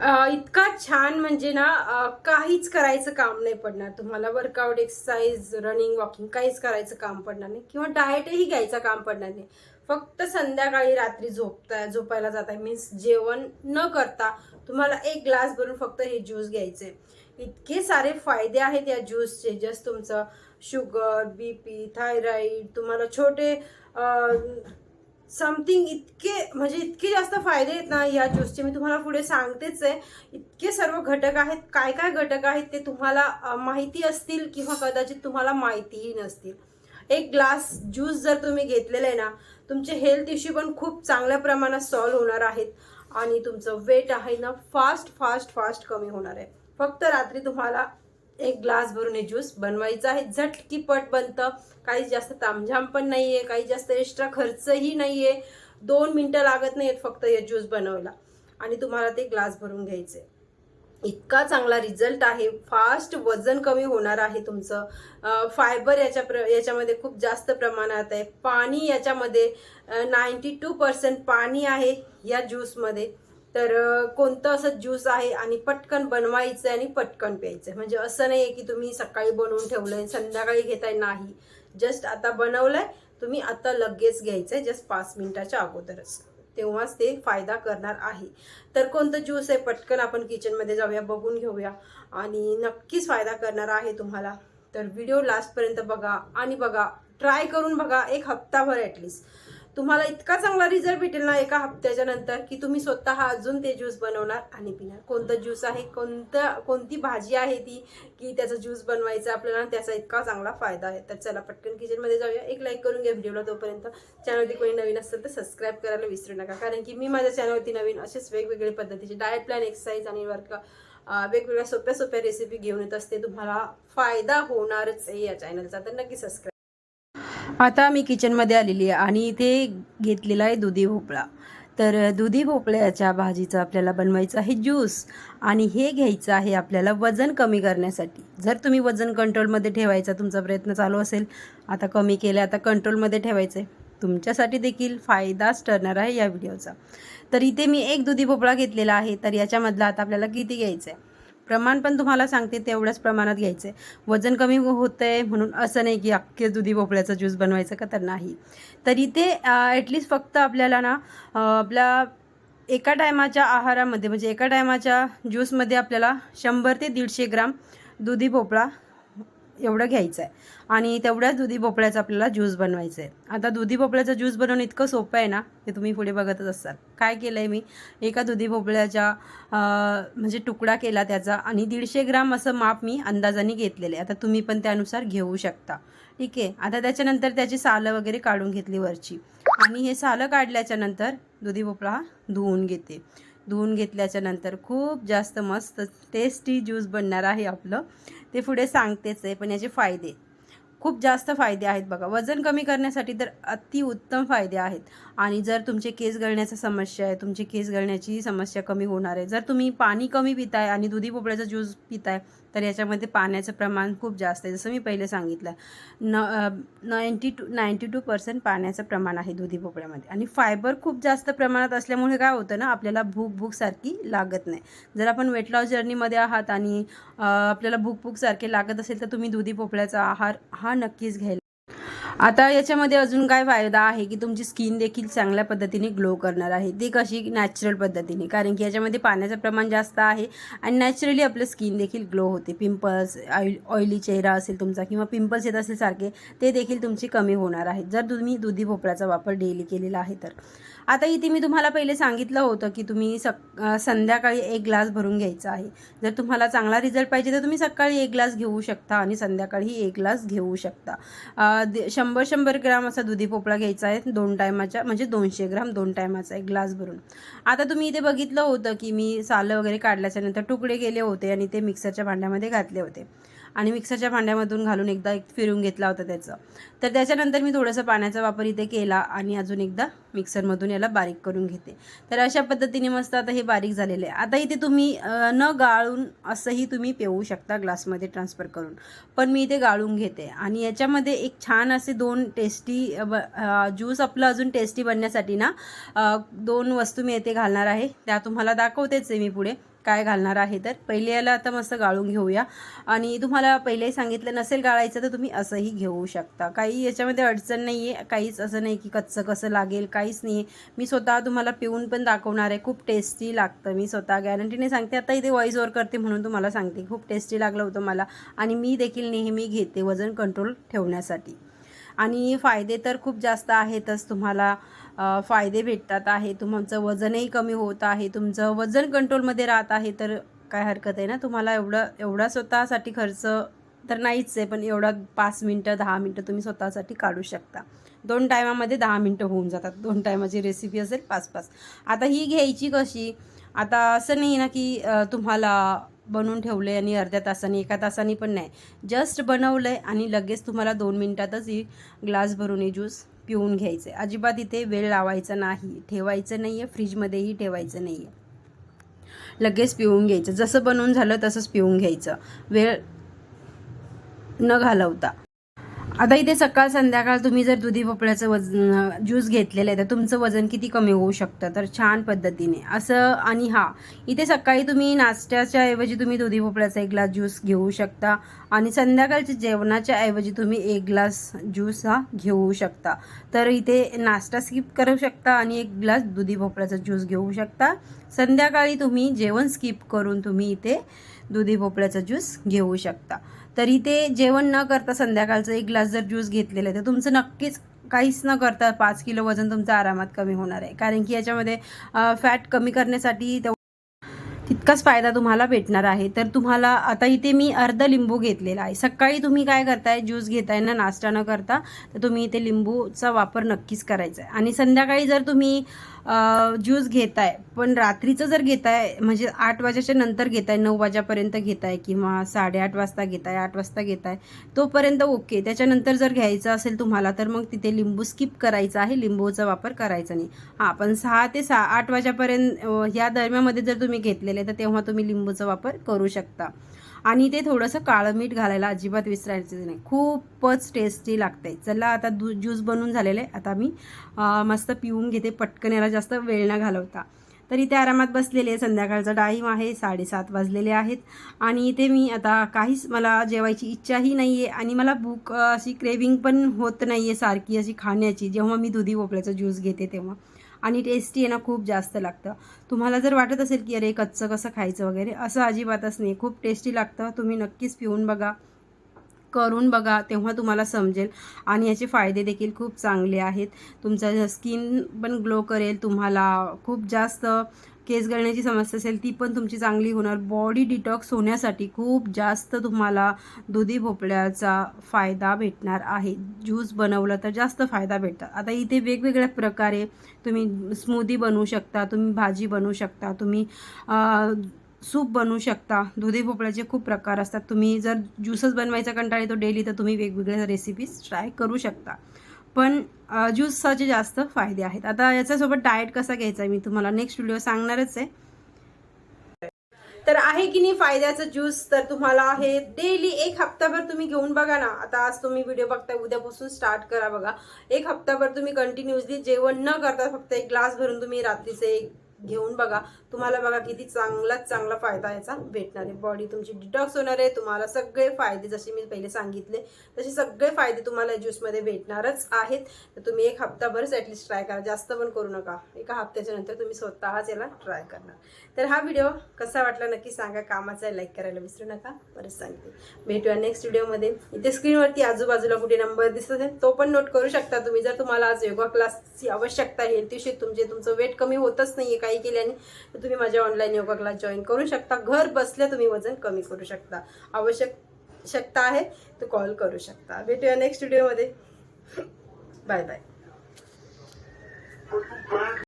इतका छान म्हणजे ना काहीच करायचं काम नाही पडणार. तुम्हाला वर्कआउट एक्सरसाइज रनिंग वॉकिंग काहीच करायचं काम पडणार नाही. किंवा डाएटही घ्यायचं काम पडणार नाही. फक्त संध्याकाळी रात्री झोपता झोपायला जाता मीन्स जेवण न करता तुम्हाला एक ग्लास भरून फक्त हे ज्यूस घ्यायचे इतके सारे फायदे आहेत या ज्यूसचे जस्ट तुमचं शुगर बी पी थायरॉईड तुम्हाला छोटे समथिंग इतके म्हणजे इतके जास्त फायदे आहेत ना या ज्यूसचे मी तुम्हाला पुढे सांगतेच आहे. इतके सर्व घटक आहेत. काय काय घटक आहेत ते तुम्हाला माहिती असतील किंवा कदाचित तुम्हाला माहितीही नसतील. एक ग्लास ज्यूस जर तुम्ही घेतलेला आहे ना तुमचे हेल्थ इश्यू पण खूप चांगल्या प्रमाणात सॉल्व्ह होणार आहेत. आणि तुमचं वेट आहे ना फास्ट फास्ट फास्ट कमी होणार आहे. फक्त रात्री तुम्हाला एक ग्लास भरून हे ज्यूस बनवायचं आहे. झटकीपट बनतं. काही जास्त तामझाम पण नाही आहे काही जास्त एक्स्ट्रा खर्चही नाही आहे दोन मिनटं लागत नाहीत फक्त हे ज्यूस बनवायला. आणि तुम्हाला ते ग्लास भरून घ्यायचे इतका चांगला रिझल्ट आहे. फास्ट वजन कमी होणार आहे तुमचं. फायबर याच्या प्र याच्यामध्ये खूप जास्त प्रमाणात आहे. पाणी याच्यामध्ये नाईंटी टू पर्सेंट पाणी आहे या ज्यूसमध्ये. तर कोणतं असं ज्यूस आहे आणि पटकन बनवायचं आणि पटकन प्यायचं म्हणजे असं नाही आहे की तुम्ही सकाळी बनवून ठेवलंय संध्याकाळी घेताय नाही. जस्ट आता बनवलंय तुम्ही आता लगेच घ्यायचंय जस्ट पाच मिनिटाच्या अगोदरच. तेव्हाच ते फायदा करणार आहे. तर कोणतं ज्यूस आहे? पटकन आपण किचनमध्ये जाऊया बघून घेऊया. आणि नक्कीच फायदा करणार आहे तुम्हाला. तर व्हिडिओ लास्टपर्यंत बघा आणि बघा ट्राय करून बघा एक हप्ताभर ॲटलिस्ट तुम्हाला इतका चांगला रिझल्ट भेटेल ना एका हप्त्याच्या नंतर की तुम्ही स्वतः अजून ते ज्यूस बनवणार आणि पिणार. कोणतं ज्यूस आहे कोणतं कोणती भाजी आहे ती की त्याचा ज्यूस बनवायचा आपल्याला आणि त्याचा इतका चांगला फायदा आहे. तर चला पटकन किचनमध्ये जाऊया. एक लाईक करून घ्या व्हिडिओला तोपर्यंत. चॅनलवरती कोणी नवीन असेल तर सबस्क्राईब करायला विसरू नका. कारण की मी माझ्या चॅनलवरती नवीन असेच वेगवेगळे पद्धतीचे डायट प्लॅन एक्सरसाइज आणि वर्क वेगवेगळ्या सोप्या सोप्या रेसिपी घेऊन येत असते. तुम्हाला फायदा होणारच आहे या चॅनलचा तर नक्की सबस्क्राईब आता मी किचनमध्ये आलेली आहे आणि इथे घेतलेला आहे दुधी भोपळा. तर दुधी भोपळ्याच्या भाजीचं आपल्याला बनवायचं आहे ज्यूस आणि हे घ्यायचं आहे आपल्याला वजन कमी करण्यासाठी. जर तुम्ही वजन कंट्रोलमध्ये ठेवायचा तुमचा प्रयत्न चालू असेल आता कमी केलं आता कंट्रोलमध्ये ठेवायचं आहे तुमच्यासाठी देखील फायदाच ठरणार आहे या व्हिडिओचा. तर इथे मी एक दुधी भोपळा घेतलेला आहे तर याच्यामधला आता आपल्याला किती घ्यायचं आहे प्रमाण पण तुम्हाला सांगते तेवढ्याच प्रमाणात घ्यायचं आहे वजन कमी होतं आहे म्हणून असं नाही की अख्खे दुधी भोपळ्याचा ज्यूस बनवायचं का तर नाही. तरी ते ॲटलिस्ट फक्त आपल्याला ना आपल्या एका टायमाच्या आहारामध्ये म्हणजे एका टायमाच्या ज्यूसमध्ये आपल्याला शंभर ते दीडशे ग्राम दुधी भोपळा एवढं घ्यायचं आहे आणि तेवढ्याच दुधी भोपळ्याचा आपल्याला ज्यूस बनवायचं आहे आता दुधी भोपळ्याचा ज्यूस बनवणं इतकं सोपं आहे ना ते तुम्ही पुढे बघतच असाल. काय केलं आहे मी? एका दुधी भोपळ्याच्या म्हणजे तुकडा केला त्याचा आणि दीडशे ग्राम असं माप मी अंदाजाने घेतलेलं आहे. आता तुम्ही पण त्यानुसार घेऊ शकता. ठीक आहे? आता त्याच्यानंतर त्याची सालं वगैरे काढून घेतली वरची. आणि हे सालं काढल्याच्यानंतर दुधी भोपळा हा धुवून घेते. धुवून घेतल्याच्या नंतर खूप जास्त मस्त टेस्टी ज्यूस बनणार आहे आपलं. ते पुढे सांगतेच आहे पण याचे फायदे. खूप जास्त फायदे आहेत बघा. वजन कमी करण्यासाठी तर अतिउत्तम फायदे आहेत. आणि जर तुमचे केस गळण्याचा समस्या आहे तुमची केस गळण्याची समस्या कमी होणार आहे जर तुम्ही पाणी कमी पिताय आणि दुधी भोपळ्याचा ज्यूस पिताय तर याच्यामध्ये पाण्याचं प्रमाण खूप जास्त आहे. जसं मी पहिले सांगितलं न ninety two ninety two percent पाण्याचं प्रमाण आहे दुधी भोपळ्यामध्ये. आणि फायबर खूप जास्त प्रमाणात असल्यामुळे काय होतं ना आपल्याला भूक भूकसारखी लागत नाही. जर आपण वेट लॉस जर्नीमध्ये आहात आणि आपल्याला भूक भूकसारखे लागत असेल तर तुम्ही दुधी भोपळ्याचा आहार हा नक्कीच घ्यायला आता याच्यामध्ये अजून काय फायदा आहे की तुमची स्किन देखील चांगल्या पद्धतीने ग्लो करणार आहे? ती कशी नॅचरल पद्धतीने? कारण की याच्यामध्ये पाण्याचं प्रमाण जास्त आहे आणि नॅचरली आपलं स्किन देखील ग्लो होते. पिंपल्स ऑइल ऑइली चेहरा असेल तुमचा किंवा पिंपल्स येत असेल सारखे ते देखील तुमची कमी होणार आहेत जर तुम्ही दुधी भोपळ्याचा वापर डेली केलेला आहे तर. आता इथे मी तुम्हाला पहिले सांगितलं होतं की तुम्ही सक संध्याकाळी एक ग्लास भरून घ्यायचा आहे. जर तुम्हाला चांगला रिझल्ट पाहिजे तर तुम्ही सकाळी एक ग्लास घेऊ शकता आणि संध्याकाळी एक ग्लास घेऊ शकता. अं, शंभर शंभर ग्राम असा दुधी पोपळा घ्यायचा आहे दोन टायमाच्या म्हणजे दोनशे ग्राम दोन टायमाचा एक ग्लास भरून. आता तुम्ही इथे बघितलं होतं की मी सालं वगैरे काढल्याच्यानंतर तुकडे केले होते आणि ते मिक्सरच्या भांड्यामध्ये घातले होते. आणि मिक्सरच्या भांड्यामधून घालून एकदा एक फिरून घेतला होता त्याचं. तर त्याच्यानंतर मी थोडंसं पाण्याचा वापर इथे केला आणि अजून एकदा मिक्सरमधून याला बारीक करून घेते. तर अशा पद्धतीने मस्त आता हे बारीक झालेलं आहे. आता इथे तुम्ही न गाळून असंही तुम्ही पिऊ शकता ग्लासमध्ये ट्रान्सफर करून. पण मी इथे गाळून घेते आणि याच्यामध्ये एक छान असे दोन टेस्टी ज्यूस आपलं अजून टेस्टी बनण्यासाठी ना दोन वस्तू मी येथे घालणार आहे. त्या तुम्हाला दाखवतेच आहे मी पुढे. काय घालणार आहे तर पहिले याला आता मस्त गाळून घेऊया. आणि तुम्हाला पहिलेही सांगितलं नसेल गाळायचं तर तुम्ही असंही घेऊ शकता. काही याच्यामध्ये अडचण नाही आहे काहीच असं नाही की कच्चं कसं लागेल काहीच नाही आहे मी स्वतः तुम्हाला पिऊन पण दाखवणार आहे खूप टेस्टी लागतं. मी स्वतः गॅरंटीने सांगते आता इथे वॉईस ओवर करते म्हणून तुम्हाला सांगते खूप टेस्टी लागलं होतं मला. आणि मी देखील नेहमी घेते वजन कंट्रोल ठेवण्यासाठी. आणि फायदे तर खूप जास्त आहेतच तुम्हाला. फायदे भेटतात आहे. तुमचं वजनही कमी होत आहे. तुमचं वजन कंट्रोलमध्ये राहत आहे तर काय हरकत आहे ना? तुम्हाला एवढं एवढा स्वतःसाठी खर्च तर नाहीच आहे पण एवढा पाच मिनटं दहा मिनटं तुम्ही स्वतःसाठी काढू शकता. दोन टायमामध्ये दहा मिनटं होऊन जातात. दोन टायमाची रेसिपी असेल पाच पाच. आता ही घ्यायची कशी? आता असं नाही ना की तुम्हाला बनवून ठेवलं आहे आणि अर्ध्या तासाने एका तासाने पण नाही. जस्ट बनवलं आहे आणि लगेच तुम्हाला दोन मिनटातच ही ग्लास भरून हे ज्यूस पिऊन घ्यायचं आहे अजिबात इथे वेळ लावायचा नाही. ठेवायचं नाही आहे फ्रीजमध्येही ठेवायचं नाही आहे लगेच पिऊन घ्यायचं. जसं बनवून झालं तसंच पिऊन घ्यायचं. वेळ न घालवता. आता इथे सकाळ संध्याकाळ तुम्ही जर दुधी भोपळ्याचं वजन ज्यूस घेतलेलं आहे तर तुमचं वजन किती कमी होऊ शकतं? तर छान पद्धतीने. असं आणि हा इथे सकाळी तुम्ही नाश्त्याच्या ऐवजी तुम्ही दुधी भोपळ्याचा एक ग्लास ज्यूस घेऊ शकता आणि संध्याकाळच्या जेवणाच्या ऐवजी तुम्ही एक ग्लास ज्यूस हा घेऊ शकता. तर इथे नाश्ता स्किप करू शकता आणि एक ग्लास दुधी भोपळ्याचा ज्यूस घेऊ शकता. संध्याकाळी तुम्ही जेवण स्किप करून तुम्ही इथे दुधी भोपळ्याचा ज्यूस घेऊ शकता. तरी ते जेवण न करता संध्याकाळचं एक ग्लास जर ज्यूस घेतलेलं आहे तर तुमचं नक्कीच काहीच न करता पाच किलो वजन तुमचं आरामात कमी होणार आहे. कारण की याच्यामध्ये फॅट कमी करण्यासाठी तितकाच फायदा तुम्हाला भेटणार आहे. तर तुम्हाला आता इथे मी अर्ध लिंबू घेतलेला आहे. सकाळी तुम्ही काय करताय? ज्यूस घेताय ना नाश्ता न करता तर तुम्ही इथे लिंबूचा वापर नक्कीच करायचा आहे. आणि संध्याकाळी जर तुम्ही ज्यूस घेताय पण रात्रीचं जर घेताय म्हणजे आठ वाजेच्या नंतर घेताय नऊ वाजेपर्यंत घेताय किंवा साडेआठ वाजता घेताय आठ वाजता घेताय तोपर्यंत ओके. त्याच्यानंतर जर घ्यायचं असेल तुम्हाला तर मग तिथे लिंबू स्किप करायचा आहे. लिंबूचा वापर करायचा नाही. हां पण सहा ते सहा आठ वाजेपर्यंत ह्या दरम्यामध्ये जर तुम्ही घेतलेले तर तेव्हा तुम्ही लिंबूचा वापर करू शकता. आणि ते थोडंसं काळं मीठ घालायला अजिबात विसरायचं नाही. खूपच टेस्टी लागते चला आता दू ज्यूस बनून झालेलं आहे. आता मी मस्त पिऊन घेते. पटकन याला जास्त वेळ न घालवता. तर इथे आरामात बसलेले आहे संध्याकाळचा टाईम आहे साडेसात वाजलेले आहेत. आणि इथे मी आता काहीच मला जेवायची इच्छाही नाही आहे आणि मला भूक अशी क्रेविंग पण होत नाही आहे सारखी अशी खाण्याची. जेव्हा मी दुधी भोपळ्याचा ज्यूस घेते तेव्हा. आणि टेस्टी आहे ना खूप जास्त लागतं. तुम्हाला जर वाटत असेल की अरे कच्चं कसं खायचं वगैरे असं अजिबातच नाही. खूप टेस्टी लागतं. तुम्ही नक्कीच पिऊन बघा. करून बघा तेव्हा तुम्हाला समजेल. आणि याचे फायदे देखील खूप चांगले आहेत. तुमचं स्किन पण ग्लो करेल तुम्हाला. खूप जास्त केस गळण्याची समस्या असेल ती पण तुमची चांगली होणार. बॉडी डिटॉक्स होण्यासाठी खूप जास्त तुम्हाला दुधी भोपळ्याचा फायदा भेटणार आहे. ज्यूस बनवलं तर जास्त फायदा भेटतात. आता इथे वेगवेगळ्या प्रकारे तुम्ही स्मूदी बनवू शकता तुम्ही भाजी बनवू शकता तुम्ही सूप बनवू शकता. दुधी भोपळ्याचे खूप प्रकार असतात. तुम्ही जर ज्यूसच बनवायचा कंटाळी येतो डेली तर तुम्ही वेगवेगळ्या रेसिपीज ट्राय करू शकता. पण ज्यूसचे जास्त फायदे आहेत. आता याच्यासोबत डाएट कसा घ्यायचा आहे मी तुम्हाला नेक्स्ट व्हिडिओ सांगणारच आहे. तर आहे की नाही फायद्याचं ज्यूस तर तुम्हाला हे डेली एक हप्ताभर तुम्ही घेऊन बघा ना. आता आज तुम्ही व्हिडिओ बघताय उद्यापासून स्टार्ट करा बघा. एक हप्ताभर तुम्ही कंटिन्युअसली जेवण न करता फक्त एक ग्लास भरून तुम्ही रात्रीचे एक घेऊन बघा. तुम्हाला बघा किती चांगलाच चांगला फायदा याचा भेटणार आहे. बॉडी तुमची डिटॉक्स होणार आहे. तुम्हाला सगळे फायदे जसे मी पहिले सांगितले तसे सगळे फायदे तुम्हाला ज्यूसमध्ये भेटणारच आहेत. तर तुम्ही एक हप्ताभरच ॲटलिस्ट ट्राय करा. जास्त पण करू नका. एका हप्त्याच्या नंतर तुम्ही स्वतःच याला ट्राय करणार. तर हा व्हिडिओ कसा वाटला नक्की सांगा. कामाचा आहे लाईक करायला विसरू नका. परत सांगते. भेटूया नेक्स्ट व्हिडिओमध्ये इथे स्क्रीनवरती आजूबाजूला कुठे नंबर दिसत आहे तो पण नोट करू शकता तुम्ही. जर तुम्हाला आज योगा क्लासची आवश्यकता आहे इश्यू तुमचे तुमचं वेट कमी होतच नाही आहे काही केल्याने तर तुम्ही माझ्या ऑनलाईन योगा क्लास जॉईन करू शकता. घर बसल्या तुम्ही वजन कमी करू शकता. आवश्यक शकता आहे तर कॉल करू शकता. भेटूया नेक्स्ट व्हिडिओमध्ये बाय बाय